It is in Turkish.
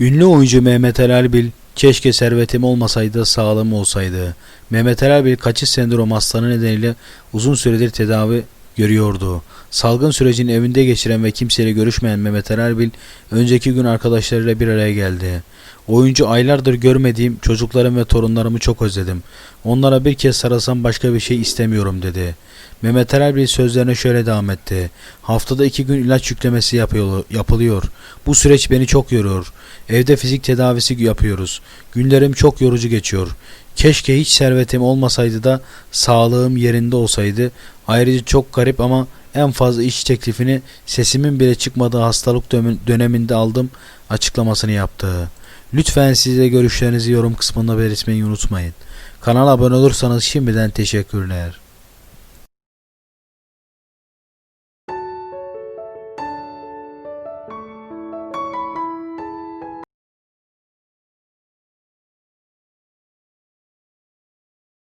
Ünlü oyuncu Mehmet Ali Erbil, keşke servetim olmasaydı sağlığım olsaydı. Mehmet Ali Erbil kaçış sendrom hastalığı nedeniyle uzun süredir tedavi görüyordu. Salgın sürecini evinde geçiren ve kimseyle görüşmeyen Mehmet Erbil, önceki gün arkadaşlarıyla bir araya geldi. Oyuncu aylardır görmediğim çocuklarım ve torunlarımı çok özledim. Onlara bir kez sarılsam başka bir şey istemiyorum dedi. Mehmet Erbil sözlerine şöyle devam etti. Haftada iki gün ilaç yüklemesi yapıyor, yapılıyor. Bu süreç beni çok yoruyor. Evde fizik tedavisi yapıyoruz. Günlerim çok yorucu geçiyor. Keşke hiç servetim olmasaydı da sağlığım yerinde olsaydı. Ayrıca çok garip ama en fazla iş teklifini sesimin bile çıkmadığı hastalık dönem- döneminde aldım açıklamasını yaptı. Lütfen siz de görüşlerinizi yorum kısmında belirtmeyi unutmayın. Kanala abone olursanız şimdiden teşekkürler.